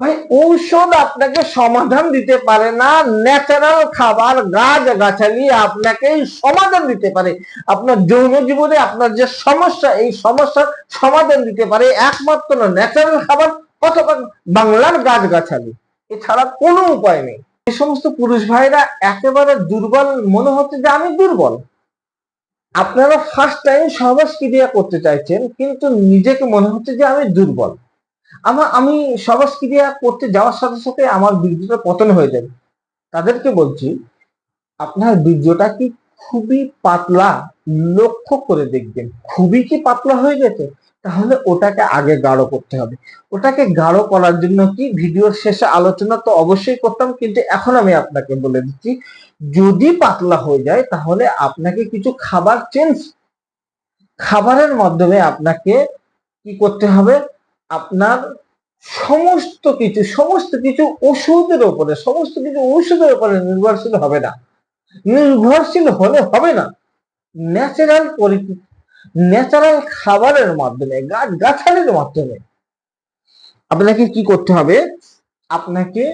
ভাই, ঔষধ আপনাকে সমাধান দিতে পারে না ন্যাচারাল খাবার, গাছ গাছালি আপনাকে সমাধান দিতে পারে। আপনার যৌন জীবনে আপনার যে সমস্যা, এই সমস্যার সমাধান দিতে পারে একমাত্র না ন্যাচারাল খাবার অথবা বাংলার গাছ গাছালি। এছাড়া কোনো উপায় নেই। এই সমস্ত পুরুষ ভাইরা একেবারে দুর্বল, মনে হচ্ছে যে আমি দুর্বল। আপনারা ফার্স্ট টাইম সহবাস ক্রিয়া করতে চাইছেন, কিন্তু নিজেকে মনে হচ্ছে যে আমি দুর্বল। আমার, আমি সহবাস ক্রিয়া করতে যাওয়ার সাথে সাথে আমার বীর্যটা পতন হয়ে যাবে। তাদেরকে বলছি, আপনার বীর্যটা কি খুবই পাতলা? লক্ষ্য করে দেখবেন, খুবই কি পাতলা হয়ে গেছে? তাহলে ওটাকে আগে গাঢ় করতে হবে। ওটাকে গাঢ় করার জন্য কি? ভিডিওর শেষে আলোচনা তো অবশ্যই করতাম, কিন্তু এখন আমি আপনাকে বলে দিচ্ছি, যদি পাতলা হয়ে যায়, তাহলে আপনাকে কিছু খাবার চেঞ্জ খাবারের মাধ্যমে আপনাকে কি করতে হবে? আপনার সমস্ত কিছু সমস্ত কিছু ওষুধের উপরে, সমস্ত কিছু ওষুধের উপরে নির্ভরশীল হবে না। নির্ভরশীল হলে হবে না। ন্যাচারাল ন্যাচারাল খাবারের মাধ্যমে, গাছ গাছালির মাধ্যমে আপনাকে কি করতে হবে? আপনাকে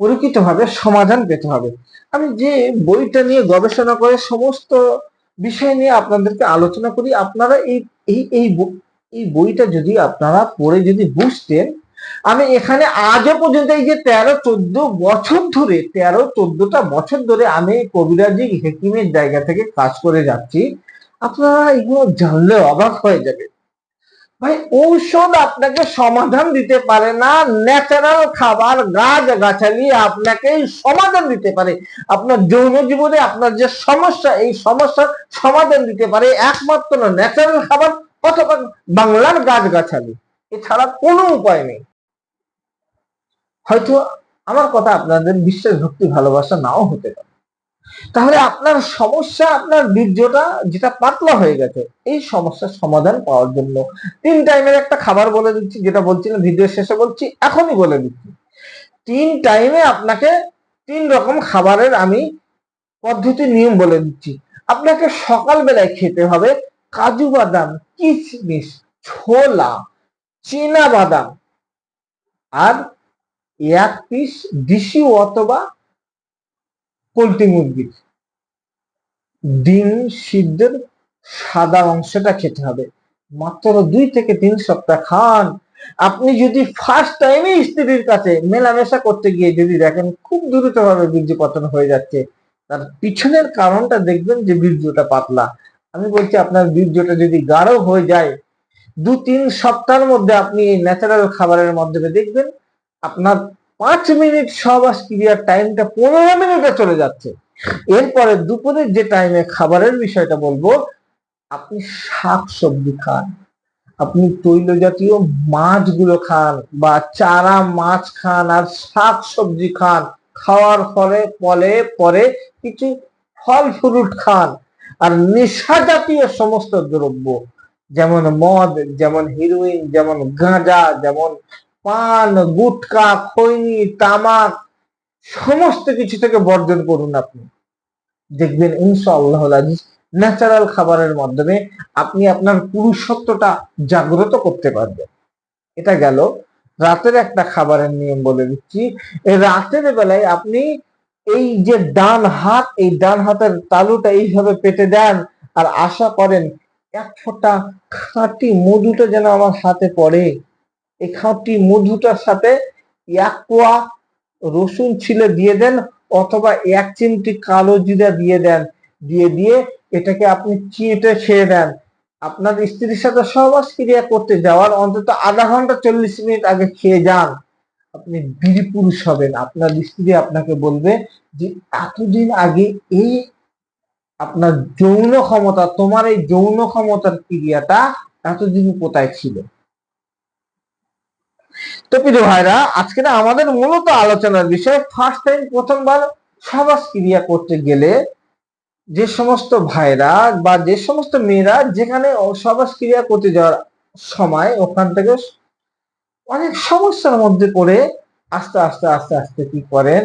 পরিচিতভাবে সমাধান পেতে হবে। আমি যে বইটা নিয়ে গবেষণা করে সমস্ত বিষয় নিয়ে আপনাদেরকে আলোচনা করি, আপনারা এই এই এই বইটা যদি আপনারা পড়ে যদি বুঝতেন, আমি এখানে আজও পর্যন্ত এই যে তেরো চোদ্দ বছর ধরে, তেরো চোদ্দটা বছর ধরে আমি কবিরাজি হেকিমের জায়গা থেকে কাজ করে যাচ্ছি, আপনারা এগুলো জানলে অবাক হয়ে যাবে ভাই, ঔষধ আপনাকে সমাধান দিতে পারে না, ন্যাচারাল খাবার, গাছ গাছালি আপনাকে সমাধান দিতে পারে। আপনার যৌন জীবনে আপনার যে সমস্যা, এই সমস্যার সমাধান দিতে পারে। একমাত্র ন্যাচারাল খাবার অথবা বাংলার গাছ গাছালি এছাড়া কোনো উপায় নেই। হয়তো আমার কথা আপনাদের বিশ্বাস, ভক্তি, ভালোবাসা নাও হতে পারে। তাহলে আপনার সমস্যা, আপনার বীর্যটা যেটা পাতলা হয়ে গেছে, এই সমস্যার সমাধান পাওয়ার জন্য তিন টাইমের একটা খাবার বলে দিচ্ছি, যেটা বলছিলাম ভিডিও শেষে বলছি, এখনই বলে দিচ্ছি। তিন টাইমে আপনাকে তিন রকম খাবারের আমি পদ্ধতি, নিয়ম বলে দিচ্ছি। আপনাকে সকালবেলায় খেতে হবে কাজু বাদাম, কিশমিশ, ছোলা, চীনা বাদাম আর এক পিস দিশি অথবা পোলট্রি মুরগির। ডিম সিদ্ধের সাদা অংশটা খেতে হবে। মাত্র দুই থেকে তিন সপ্তাহ খান। আপনি যদি ফার্স্ট টাইমে স্ত্রীর কাছে মেলামেশা করতে গিয়ে যদি দেখেন খুব দ্রুতভাবে বীর্য পতন হয়ে যাচ্ছে, তার পিছনের কারণটা দেখবেন যে বীর্যটা পাতলা। আমি বলছি আপনার বীর্যটা যদি গাঢ় হয়ে যায় দু তিন সপ্তাহের মধ্যে আপনি এই ন্যাচারাল খাবারের মাধ্যমে দেখবেন আপনার পাঁচ মিনিট সহবাস ক্রিয়ার টাইমটা পনেরো মিনিটে চলে যাচ্ছে। এরপরে দুপুরের যে টাইমে খাবারের বিষয়টা বলব, আপনি শাক সবজি খান, আপনি তৈল জাতীয় মাছগুলো খান বা চারা মাছ খান আর শাক সবজি খান, খাওয়ার ফলে ফলে, পরে কিছু ফল ফ্রুট খান। আর নেশা জাতীয় সমস্ত দ্রব্য, যেমন মদ, যেমন হিরোইন যেমন গাঁজা, যেমন পান, গুটকা, খৈনি, তামাক, সমস্ত কিছু থেকে বর্জন করুন আপনি। দেখবেন ইনশাআল্লাহ আজিজ ন্যাচারাল খাবারের মাধ্যমে আপনি আপনার পুরুষত্বটা জাগ্রত করতে পারবেন। এটা গেল রাতের একটা খাবারের নিয়ম বলে দিচ্ছি। রাতের বেলায় আপনি এই যে ডান হাত, এই ডান হাতের তালুটা এইভাবে পেতে দেন আর আশা করেন এক ফোঁটা খাঁটি মধুটা যেন আমার হাতে পড়ে। এই খাঁটি মধুটার সাথে এক কোয়া রসুন ছিলে দিয়ে দেন অথবা এক চিমটি কালো জিরা দিয়ে দেন। দিয়ে দিয়ে এটাকে আপনি চিঁটে খেয়ে দেন আপনার স্ত্রীর সাথে সহবাস ক্রিয়া করতে যাওয়ার অন্তত আধা ঘণ্টা চল্লিশ মিনিট আগে খেয়ে যান। আপনি বীর পুরুষ হবেন। আপনার স্ত্রী আপনাকে বলবে যে, এতদিন আগে এই আপনার যৌন ক্ষমতা, তোমার এই যৌন ক্ষমতার ক্রিয়াটা এতদিন কোথায় ছিল? তো প্রিয় ভাইরা, আজকে না আমাদের মূলত আলোচনার বিষয় ফার্স্ট টাইম প্রথমবার সহবাস ক্রিয়া করতে গেলে যে সমস্ত ভাইরা বা যে সমস্ত মেয়েরা যেখানে সহবাস ক্রিয়া করতে যাওয়ার সময় ওখান থেকে অনেক সমস্যার মধ্যে পড়ে আস্তে আস্তে আস্তে আস্তে কি করেন?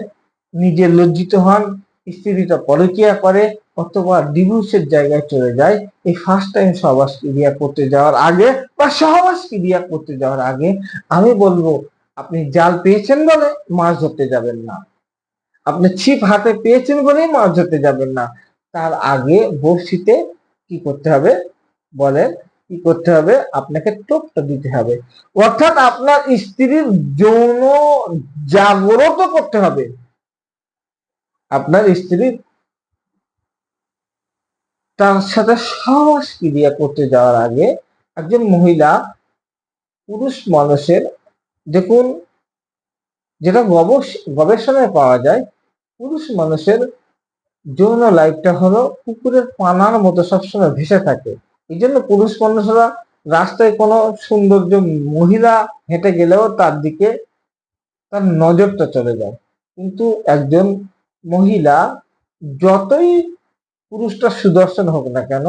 নিজে লজ্জিত হন, স্ত্রীটা পরকিয়া করে, অথবা ডিভোর্সের জায়গায় চলে যায়। এই ফার্স্ট টাইম সহবাস ক্রিয়া করতে যাওয়ার আগে বা সহবাস ক্রিয়া করতে যাওয়ার আগে আমি বলব, আপনি জাল পেয়েছেন বলে মাছ ধরতে যাবেন না। আপনি ছিপ হাতে পেয়েছেন বলেই মাছ ধরতে যাবেন না। তার আগে বড়শিতে কি করতে হবে? বলেন কি করতে হবে? আপনাকে টোপটা দিতে হবে। অর্থাৎ আপনার স্ত্রীর যৌন জাগ্রত করতে হবে। আপনার স্ত্রীর তার সাথে সহবাস ক্রিয়া করতে যাওয়ার আগে একজন মহিলা পুরুষ মানুষের দেখুন, যেটা গবেষ- গবেষণায় পাওয়া যায়, পুরুষ মানুষের যৌন লাইফটা হলো পুকুরের পানার মতো সবসময় ভেসে থাকে। এই জন্য পুরুষ মানুষরা রাস্তায় কোনো সৌন্দর্য মহিলা হেঁটে গেলেও তার দিকে তার নজরটা চলে যায়। কিন্তু একজন মহিলা যতই পুরুষটা সুদর্শন হোক না কেন,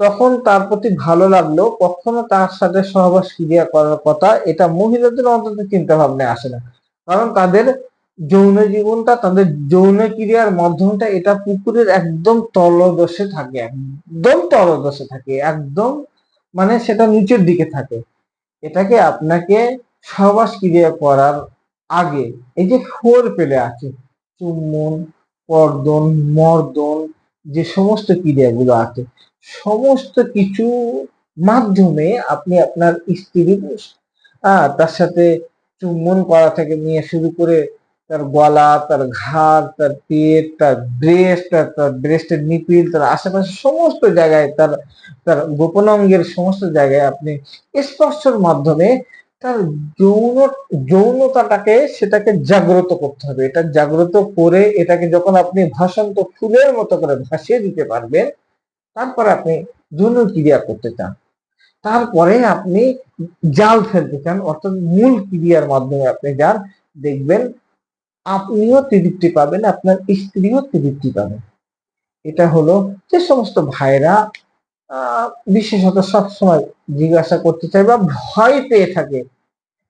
তখন তার প্রতি ভালো লাগলেও কখনো তার সাথে সহবাস ক্রিয়া করার কথা এটা মহিলাদের অন্তত চিন্তা ভাবনায় আসে না। কারণ তাদের যৌন জীবনটা তাদের যৌন ক্রিয়ার মাধ্যমটা এটা পুকুরের একদম তলদশে থাকে একদম তলদশে থাকে একদম মানে সেটা নিচের দিকে থাকে। এটাকে আপনাকে সহবাস ক্রিয়া করার আগে এই যে ফোর পেলে আছে চুম্বন কর্দন মর্দন যে সমস্ত ক্রিয়াগুলো আছে সমস্ত কিছু মাধ্যমে আপনি আপনার স্ত্রীর আহ, তার সাথে চুম্বন করা থেকে নিয়ে শুরু করে তার গলা, তার ঘাড়, তার পেট, তার ব্রেস্ট তার ব্রেস্টের নিপিল, তার আশেপাশে সমস্ত জায়গায়, তার তার গোপন অঙ্গের সমস্ত জায়গায় আপনি স্পর্শের মাধ্যমে তার যৌন, যৌনতাটাকে সেটাকে জাগ্রত করতে হবে। এটা জাগ্রত করে এটাকে যখন আপনি ভাসন্ত ফুলের মতো করে ভাসিয়ে দিতে পারবেন, তারপরে আপনি যৌন ক্রিয়া করতে চান। তারপরে আপনি জাল ফেলতে চান, অর্থাৎ মূল ক্রিয়ার মাধ্যমে আপনি যান দেখবেন আপনিও তৃপ্তি পাবেন, আপনার স্ত্রীও তৃপ্তি পাবেন। এটা হলো যে সমস্ত ভাইরা বিশেষত সবসময় জিজ্ঞাসা করতে চায় বা ভয় পেয়ে থাকে।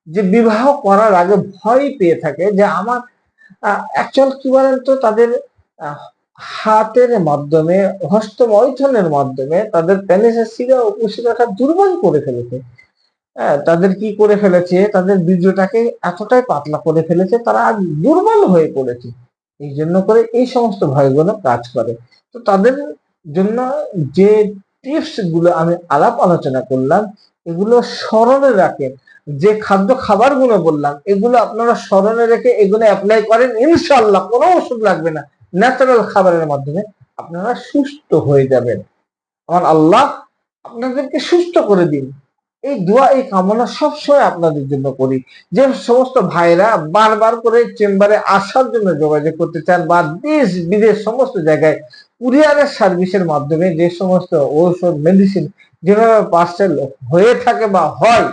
যে বিবাহ করার আগে ভয় পেয়ে থাকে যে আমার অ্যাকচুয়াল কি বলেন তো, তাদের হাতের মাধ্যমে, হস্তমৈথনের মাধ্যমে তাদের পেনিসের শিরা কুশিকাটা দুর্বল করে ফেলেছে। তাদের কি করে ফেলেছে? তাদের বীর্যটাকে এতটাই পাতলা করে ফেলেছে, তারা আজ দুর্বল হয়ে পড়েছে। এই জন্য করে এই সমস্ত ভয়গুলো কাজ করে। তো তাদের জন্য যে টিপসগুলো আমি আলাপ আলোচনা করলাম, এগুলো স্মরণে রাখেন যে খাদ্য খাবারগুলো বললাম, এগুলো আপনারা স্মরণে রেখে এগুলো অ্যাপ্লাই করেন ইনশাল্লাহ কোনো ওষুধ লাগবে না। ন্যাচারাল খাবারের মাধ্যমে আপনারা সুস্থ হয়ে যাবেন। আমার আল্লাহ আপনাদেরকে সুস্থ করে দিন। এই দোয়া, এই কামনা সবসময় আপনাদের জন্য করি। যে সমস্ত ভাইরা বারবার করে চেম্বারে আসার জন্য যোগাযোগ করতে চান বা দেশ বিদেশ সমস্ত জায়গায় কুরিয়ারের সার্ভিসের মাধ্যমে যে সমস্ত ঔষধ মেডিসিন যেভাবে পার্সেল হয়ে থাকে বা হয়,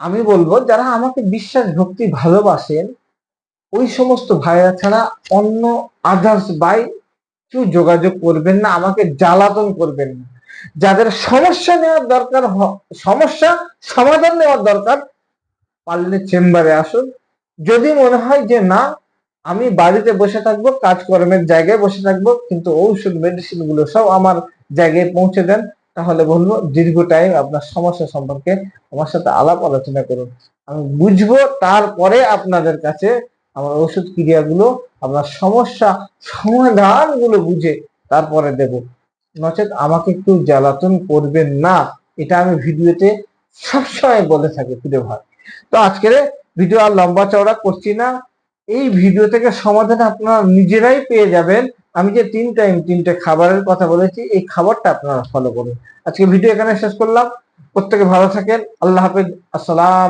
আমি বলব যারা আমাকে বিশ্বাস, ভক্তি, ভালোবাসেন, ওই সমস্ত ভাইরা ছাড়া অন্য আদার্স বাই কেউ যোগাযোগ করবেন না, আমাকে জ্বালাতন করবেন না। যাদের সমস্যা নেওয়ার দরকার সমস্যা সমাধান নেওয়ার দরকার, পারলে চেম্বারে আসুন। যদি মনে হয় যে না, আমি বাড়িতে বসে থাকব, কাজকর্মের জায়গায় বসে থাকব, কিন্তু ঔষধ মেডিসিনগুলো সব আমার জায়গায় পৌঁছে দেন, তাহলে বলব দীর্ঘ টাইম আপনার সমস্যা সম্পর্কে আমার সাথে আলাপ আলোচনা করুন। আমি বুঝব তারপরে আপনাদের কাছে আমার ওষুধ ক্রিয়াগুলো, আপনার সমস্যা সমাধানগুলো বুঝে তারপরে দেব। নচেত আমাকে একটু জ্বালাতন করবেন না, এটা আমি ভিডিওতে সবসময় বলে থাকি প্রিয় ভাই। তো আজকের ভিডিও আর লম্বা চওড়া করছি না। এই ভিডিও থেকে সমাধান আপনারা নিজেরাই পেয়ে যাবেন। আমি যে তিন টাইম তিনটে খাবারের কথা বলেছি, এই খাবারটা আপনারা ফলো করুন। আজকে ভিডিও এখানে শেষ করলাম। প্রত্যেকে ভালো থাকেন। আল্লাহ হাফেজ। আসসালাম।